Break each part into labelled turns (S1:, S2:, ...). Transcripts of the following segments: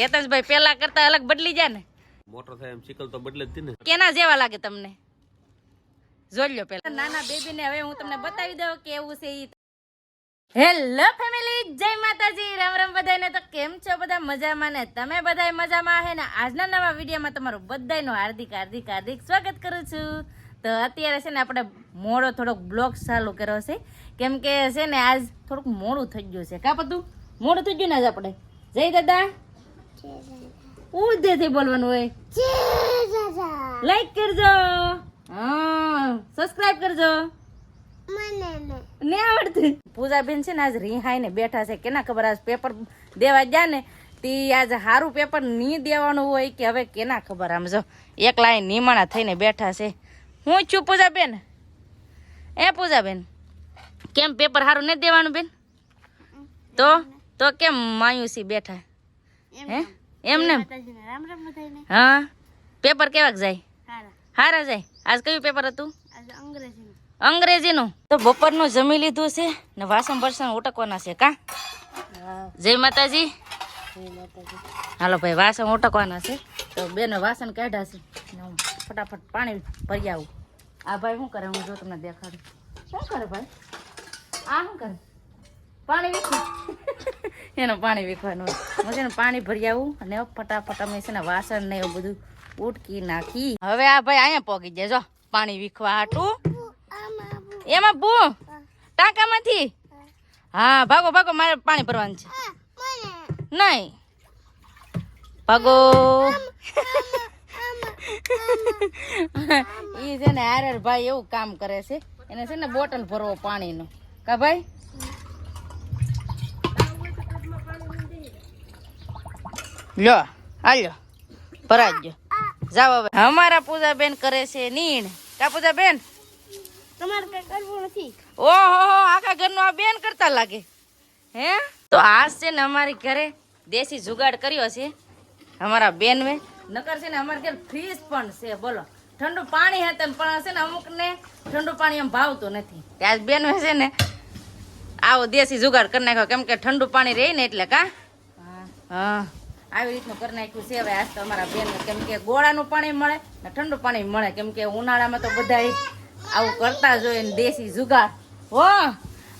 S1: હેતેશભાઈ પેલા કરતા અલગ બદલી જાય ને
S2: મોટો થાય એમ સિકલ તો બદલે જ ને.
S1: કેના જેવા લાગે તમને? જોઈ લો પેલા નાના બેબી ને હવે હું તમને બતાવી દઉં કેવું છે ઈ. હેલો ફેમિલી જય માતાજી. રામ રામ બધાને તો કેમ છો બધા? મજામાં ને? તમે બધા મજામાં હે ને? આજના નવા વિડીયોમાં તમારું બધાયનું હાર્દિક હાર્દિક હાર્દિક સ્વાગત કરું છું. તો અત્યારે છે ને આપણે મોડો થોડોક બ્લોગ ચાલુ કર્યો છે. કેમ કે છે ને આજ થોડુંક મોડું થઈ ગયું છે. કા બધું મોડું થઈ ગયું ને આજ આપણે? જય દાદા. ઉર્ધેથી બોલવાનું હોય? લાઈક કરજો. હા સબસ્ક્રાઇબ કરજો. ને. આવડતી. પૂજાબેન છે ને આજ રિહાઈને બેઠા છે. કેના ખબર આજ પેપર દેવા ગયા ને? તી આજ સારું પેપર નહીં દેવાનું હોય કે હવે કેના ખબર આમ જો એક લાઈન નિમાણા થઈને બેઠા છે. હું છું પૂજાબેન? એ પૂજાબેન? કેમ પેપર સારું નથી દેવાનું બેન? તો તો કેમ માયુસી બેઠા? હે? એમને હા. પેપર કેવાક જાય? હારા. જાય? આજ કયું પેપર હતું? અંગ્રેજીનું. તો બપોરનું જમી લીધું છે ને વાસણ બરસણ ઉટકવાના છે કા? જય માતાજી. હાલો ભાઈ વાસણ ઉટકવાના છે. તો બેનો વાસણ કાઢ્યા છે. હું ફટાફટ પાણી ભરી આવું. આ ભાઈ શું કરે? હું જો તમને દેખાડું. શું કરે ભાઈ? આ શું કરે? પાણી વીખવું એનું પાણી વીખવાનું હું પાણી ભરી આવું અને ફટાફટ અમે છે ને વાસણ ને એવું બધું ઉટકી નાખી. હવે આ ભાઈ અહીંયા પોગી જાય. જો, પાણી વીખવા હાટું. એમાં બુ ટાંકામાંથી. હા, ભાગો ભાગો, મારે પાણી ભરવાનું છે. નહીં. ભાગો. એ છે ને હારર ભાઈ એવું કામ કરે છે. એને છે ને બોટલ ભરવો પાણીનો. કા ભાઈ? લ્યો આલ્યો ભરાજો જાઓ હવે. અમારા પૂજાબેન કરે છે નીણ. કા પૂજાબેન?
S3: તમારે કઈ કરવું નથી.
S1: ઓહો આખા ઘરનું આ બેન કરતા લાગે. હે? તો આ છે ને અમારી ઘરે દેશી જુગાડ કર્યો છે. અમારા બેન વે નકર છે ને અમારા ઘરે ફ્રીજ પણ છે બોલો. ઠંડુ પાણી હતું પણ છે ને અમુક ને ઠંડુ પાણી એમ ભાવતું નથી. ત્યાં જ બેન વે છે ને આવો દેશી જુગાડ કરી નાખ્યો. કેમ કે ઠંડુ પાણી રહે ને એટલે કા? હા. આવી રીતનું કરી નાખ્યું છે. હવે આજ તો અમારા બેન કેમ કે ગોળાનું પાણી મળે ને ઠંડુ પાણી મળે. કેમ કે ઉનાળામાં તો બધા આવું કરતા જ હોય ને દેશી જુગાડ હો,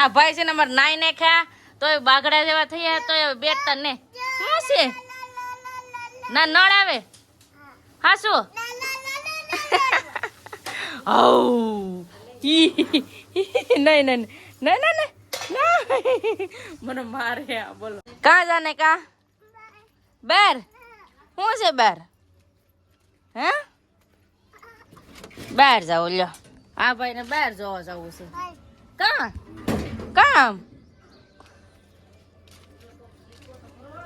S1: આ ભાઈ છે ને અમારે નાઈ ને ખા, તોય બાગડા જેવા થયા તોય બેઠતા ને. શું છે? ના, નળ આવે. હા, શું? નહીં નહીં નહીં નહીં મને મારે બોલો. કા જાને કા? બેર. શું છે બેર? હે? બહાર જાવ લ્યો. આ ભાઈને બહાર જોવા જવું છે. કા કામ?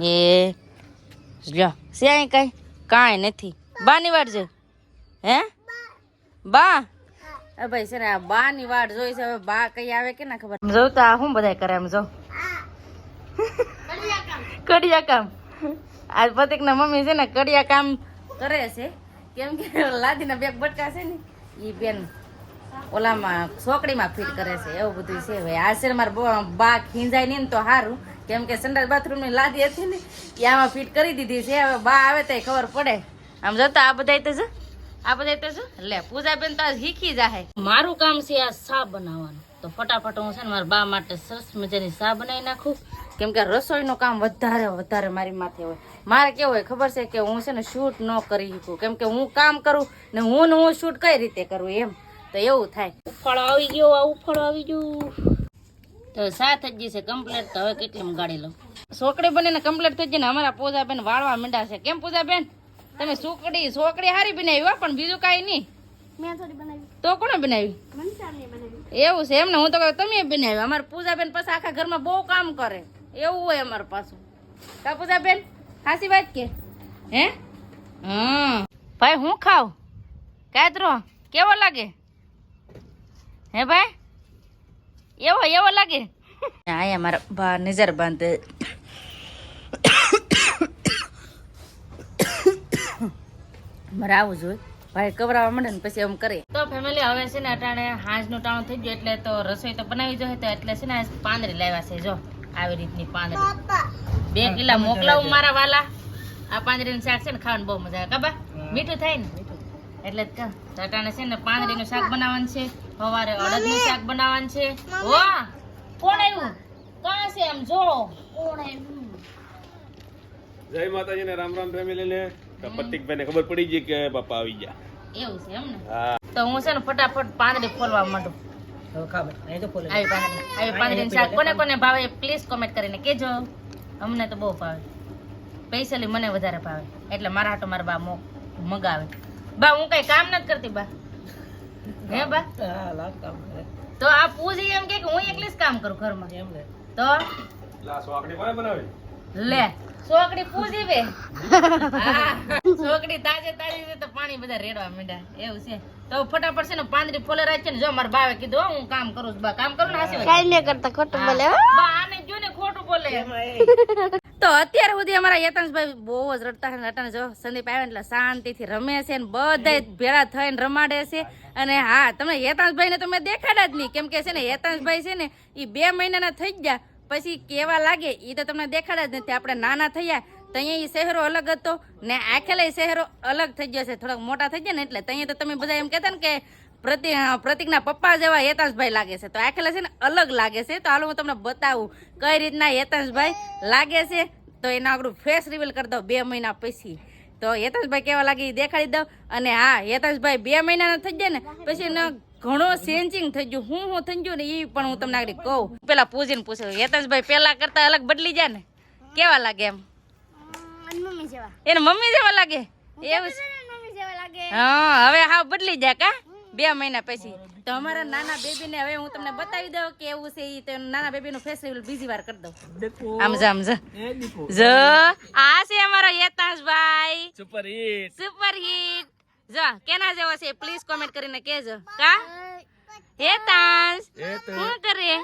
S1: એ લ્યો. અહીં કઈ? કાંઈ નથી. બા ની વાટ છે હે? બા. એ ભાઈ છે ને આ બા ની વાટ જોઈ છે. હવે બા કઈ આવે કે ના ખબર? જોઉં તો આ શું બધા કરે એમ જો. કડિયા કામ. આજ પતિક ના મમ્મી છે ને કડિયા કામ કરે છે. કેમ કે લાદીના બેગ બટકા છે ને એ બેન ઓલામાં છોકડીમાં ફિટ કરે છે, એવું બધું છે. ભાઈ આ છે મારા બા- ખીંજાય નહીં તો સારું કેમ કે સંડાસ બાથરૂમની લાદી હતી ને એ આમાં ફિટ કરી દીધી છે. હવે બા આવે તો ખબર પડે. આમ જોતા આ બધા તો છે આ બધા તો છે લે, પૂજાબેન તો આ શીખી જાહે. મારું કામ છે આ સા બનાવવાનું? તો ફટાફટ હું છે ને મારા બા માટે સરસ મજાની સા બનાવી નાખું. કેમ કે રસોઈનું કામ વધારે વધારે મારી માથે હોય. મારે કેવું હોય ખબર છે કે હું છે ને શૂટ ન કરી શકું. કેમ કે હું કામ કરું ને હું ને હું શૂટ કઈ રીતે કરું એમ. તો એવું થાય. ઉફાળો આવી ગયો આ ઉફાળો આવી ગયો. તો સાત જ છે કમ્પ્લેટ તો હવે કેટલી ગાડી લઉં? સોકડી બનીને કમ્પ્લેટ થઈ જઈને ને અમારા પૂજાબેન વાળવા માંડ્યા છે. કેમ પૂજાબેન? તમે સોકડી સોકડી હારી બનાવી હો પણ બીજું કાંઈ નહીં.
S3: મેં થોડી બનાવી.
S1: તો કોણે બનાવી? એવું છે એમને. હું તો કહું તમે બનાવી. અમારા પૂજાબેન પછી આખા ઘરમાં બહુ કામ કરે. એવું હોય અમારું પાછું. કા બેન ખાસી વાત કે? હે? હમ. ભાઈ, હું ખાવ કાતરો કેવો લાગે? હે ભાઈ? એવો એવો લાગે? અહીંયા મારા બા નજર બાંધે. મારે આવું જોઈએ ભાઈ કવરાવા માંડે ને પછી એમ કરે. તો ફેમિલી હવે છે ને અટાણે હાંજનું ટાણું થઈ ગયું એટલે તો રસોઈ તો બનાવી જોઈએ એટલે છે ને પાંદરી લાવ્યા છે, જો. આવી રીતની પાંદડી. બે કિલા મોકલાવું મારા વાલા. આ પાંદડીનું શાક છે ને ખાવાનું બહુ મજા આવે. કાબા મીઠું થાય ને? એટલે જ ટાટાને છે ને પાંદડીનું શાક બનાવવાનું છે. સવારે અડદનું શાક બનાવવાનું છે. ઓ કોણ આવ્યું? કાં છે આમ જો. કોણ આવ્યું?
S2: જય માતાજી ને રામ રામ ફેમિલી ને પ્રતિકભાઈ ને ખબર પડી ગઈ કે બાપા આવી ગયા.
S1: એવું છે એમ ને? તો હું છે ને ફટાફટ પાંદડી ફોલવા માંડું. કોને કોને ભાવે પ્લીઝ કોમેન્ટ કરીને કેજો અમને તો બહુ ભાવે. સ્પેશિયલી મને વધારે ભાવે. એટલે મારા હાટો મારા બા મો મગાવે. બા હું કઈ કામ નથી કરતી બા. હે બા? તો આ પૂજી એમ કે હું એકલી જ કામ કરું ઘરમાં? તો?
S2: લાસો સોકડી કોને બનાવી?
S1: લે. છોકરી પૂજી બે. છોકરી તાજે તાજી છે તો પાણી બધા રેડવા માંડ્યા. એવું છે. તો ફટાફટ છે ને પાંદડી ફોલે રાખે ને જો મારા બાવે કીધું હું કામ કરું છું. બા કામ કરું ને હાસી
S3: કાઈ કરતા ખોટું બોલે
S1: બા આને જો ને ખોટું બોલે. તો અત્યાર સુધી અમારા યતનભાઈ બહુ જ રડતા છે રટાને જો સંદીપ આવે એટલે શાંતિથી રમે છે ને બધા ભેળા થઈને રમાડે છે. અને હા તમે યતાંશભાઈ ને તો મેં દેખાડ્યા જ નહીં. કેમ કે છે ને યતાંશભાઈ છે ને એ બે મહિનાના થઈ ગયા. પછી કેવા લાગે એ તો તમને દેખાડ્યા જ નથી. આપણે નાના થયા તો અહીંયા એ શહેરો અલગ હતો ને આખેલા શહેરો અલગ થઈ ગયો છે. થોડાક મોટા થઈ ગયા ને એટલે ત્યાં તો તમે બધા એમ કહેતા ને કે પ્રતિક પ્રતિકના પપ્પા જેવા હેતાંશભાઈ લાગે છે. તો આખેલા છે ને અલગ લાગે છે. તો હાલ હું તમને બતાવું કઈ રીતના હેતાંશભાઈ લાગે છે. તો એના આપણું ફેસ રિવીલ કરી દઉં બે મહિના પછી. તો હેતાંશભાઈ કેવા લાગે એ દેખાડી દઉં. અને હા, હેતાંશભાઈ બે મહિનાના થઈ જાય ને, પછી એને ઘણો ચેન્જિંગ થઈ ગયું. હું હું થઈ ગયું ને એ પણ હું તમને આગળ કહું. પેલા પૂછીને પૂછ્યું હેતાંશભાઈ પેલા કરતા અલગ બદલી જાય ને? કેવા લાગે એમ?
S3: અને મમ્મી જેવા.
S1: એને મમ્મી જેવા લાગે? એવું છે.
S3: મમ્મી જેવા લાગે.
S1: હા હવે હા બદલી જાય કા? બે મહિના પછી. તો અમારા નાના બેબી ને હવે હું તમને બતાવી દઉં કે એવું છે ઈ. તો નાના બેબી નું ફેસ્ટિવલ બીજી વાર કરી દઉં. આમ જા આમ જા. જ આ છે અમારા યતાશભાઈ
S2: સુપર હિટ
S1: સુપર હિટ જો કેના જેવો છે? પ્લીઝ કોમેન્ટ કરીને કહેજો. કા? હેતાંશ શું કરે?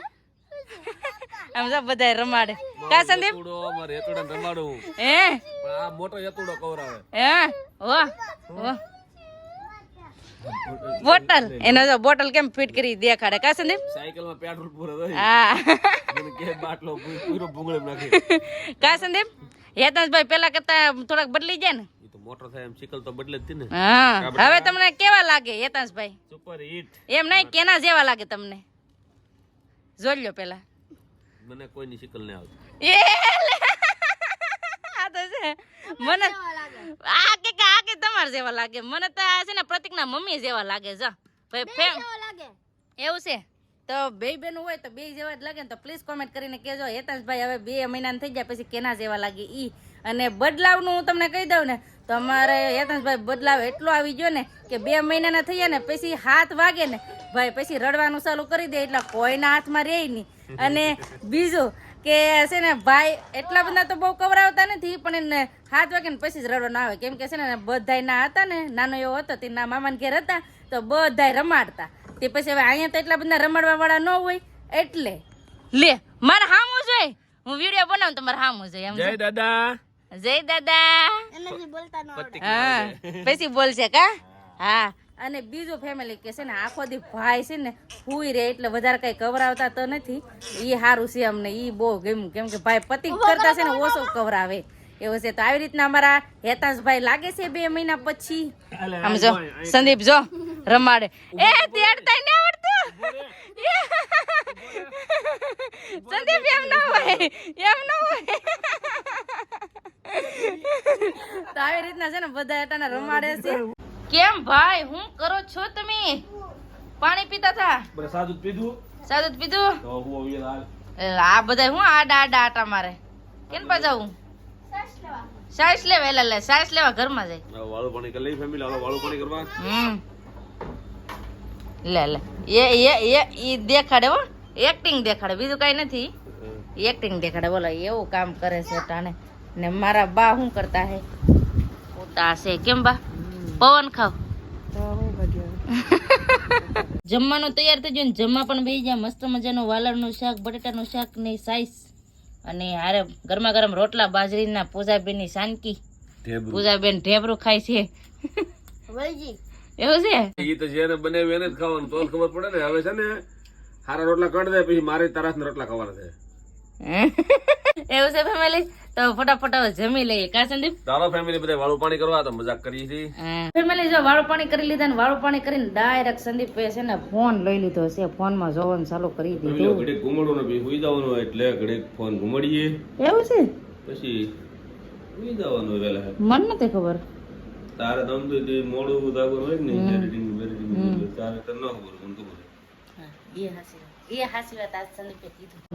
S1: આમ જો બધા રમાડે. કા સંદીપ?
S2: યતુડો મારે યતુડા રમાડું.
S1: હે?
S2: આ મોટો યતુડો કવરાવે.
S1: હે? ઓ ઓ બોટલ. એનો જો બોટલ કેમ ફિટ કરી દેખાડે? કા સંદીપ?
S2: સાયકલમાં પેટ્રોલ પૂરો થઈ
S1: હા.
S2: મને કે બાટલો પૂરો ભૂંગળે નાખે.
S1: કા સંદીપ? હેતાંશભાઈ પેલા કરતા થોડાક બદલી જાય ને.
S2: મોટો થાય એમ ચિકલ તો બદલે જ ને.
S1: હા હવે તમને કેવા લાગે યતાશભાઈ
S2: સુપર હિટ
S1: એમ નહીં કેના જેવા લાગે તમને? જોઈ લ્યો પેલા.
S2: મને કોઈની સિકલ નહીં આવતી.
S1: એ આ તો છે. મને આ કે કે આ કે તમાર જેવા લાગે. મને તો આ છે ને પ્રતિકના મમ્મી જેવા લાગે જો. ભાઈ ફેમ એવું છે? તો બે બેનું હોય તો બે જેવા જ લાગે ને તો પ્લીઝ કોમેન્ટ કરીને કહેજો. હેતાશભાઈ હવે બે મહિનાના થઈ જાય પછી કેના જેવા લાગે ઈ? અને બદલાવનું હું તમને કહી દઉં ને તો અમારે યતનભાઈ બદલાવ એટલો આવી ગયો ને કે બે મહિનાના થયા ને પછી હાથ વાગે ને ભાઈ પછી રડવાનું ચાલુ કરી દે એટલે કોઈના હાથમાં રહે નહીં. અને બીજું કે છે ને ભાઈ એટલા બધા તો બહુ કવરાવતા નથી પણ એને હાથ વાગે ને પછી જ રડવાનું આવે. કેમ કે છે ને બધા ના હતા ને નાનો એવો હતો તે ના મામાને ઘેર હતા તો બધા રમાડતા. તે પછી હવે અહીંયા તો એટલા બધા રમાડવા વાળા ન હોય એટલે. લે મારે હામું જોઈએ. હું વીડિયો બનાવું તો મારે હામું જોઈએ એમ
S2: જય દાદા.
S1: જય દાદા.
S3: એનાથી બોલતા ન આવડે.
S1: હા. પછી બોલશે કા? હા. અને બીજું ફેમિલી કે છે ને આખો દી ભાઈ છે ને હુઈ રે એટલે વધારે કઈ કવરાવતા તો નથી. ઈ સારું છે અમને ઈ બહુ ગમ્યું કેમ કે ભાઈ પતિ કરતા છે ને ઓછો કવરાવે. એવું છે તો આવી રીતના અમારા હેતાંશભાઈ લાગે છે બે મહિના પછી? આમ જો સંદીપ જો રમાડે. એ તેડતા ને આવડતું સંદીપ એમ ના હોય એમ ના હોય તો આવી રીતના છે ને બધા એટાને રમાડે છે. કેમ ભાઈ? હું કરો છો તમે? પાણી પીતા હતા?
S2: બરે સાદું પીધું.
S1: સાદું પીધું?
S2: તો હું આવી હાલ
S1: આ બધા હું આડા આડા આટા મારે. કેમ પા જાઉં સાસ લેવા. એટલે લે સાસ લેવા ઘરમાં જાય.
S2: વાળું પાણી કરી લઈ ફેમિલી વાળું પાણી કરવા.
S1: હમ. લે લે. એ એ એ ઈ દેખાડે હો. એક્ટિંગ દેખાડે. બીજું કઈ નથી. એક્ટિંગ દેખાડે. બોલો એવું કામ કરે છે ટાણે ને મારા બા શું કરતા હે? ઉતા છે કેમ બા? પવન ખાવ. જમવાનું તૈયાર થઈ ગયું ને જમવા પણ બેસી જાય મસ્ત મજાનું વાલરનું શાક બટેટાનું શાક ને સાઈસ. અને હારે ગરમા ગરમ રોટલા બાજરીના પૂજાબેનની શાનકી પૂજાબેન ઢેબરું ખાય છે.
S3: વળજી
S1: એવું છે?
S2: એ તો જેને બનાવ્યું એને જ ખાવાનું. તો ખબર પડે ને. હવે છે ને હારા રોટલા કાઢ દે પછી મારે તરસ રોટલા ખાવાના છે.
S1: એવું છે ફેમિલી તો ફટાફટ જમી લઈએ. કા સંદીપ?
S2: તારો ફેમિલી બધા વાળું પાણી કરવા તો મજાક કરી હતી
S1: ફેમિલી જો વાળું પાણી કરી લીધા ને વાળું પાણી કરીને ડાયરેક્ટ સંદીપ છે ને ફોન લઈ લીધો છે. ફોનમાં જોવાનું ચાલુ કરી દીધું.
S2: ઘડીક ઘુમડવાનું પછી સુઈ જવાનું એટલે ઘડીક ફોન ઘુમડીએ.
S1: એવું છે?
S2: પછી સુઈ જવાનું વેલા
S1: મન નથી ખબર.
S2: તારે તમ તો મોડું જાગવાનું હોય ને એડિટિંગ editing, તારે તો ન ખબર મને ખબર.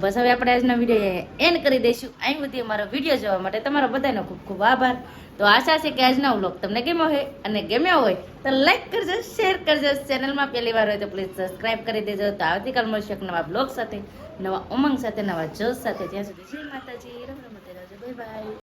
S1: બસ હવે આપણે આજનો વીડિયો એન્ડ કરી દઈશું. અહીં બધી અમારો વીડિયો જોવા માટે તમારો બધાનો ખૂબ ખૂબ આભાર. તો આશા છે કે આજનો વ્લોગ તમને ગમ્યો હોય અને ગમ્યો હોય તો લાઈક કરજો શેર કરજો. ચેનલમાં પહેલી વાર હોય તો પ્લીઝ સબસ્ક્રાઈબ કરી દેજો. તો આવતીકાલ મળશે એક નવા બ્લોગ સાથે નવા ઉમંગ સાથે નવા જોશ સાથે. ત્યાં સુધી શ્રી માતાજી રમ રમ બાય બાય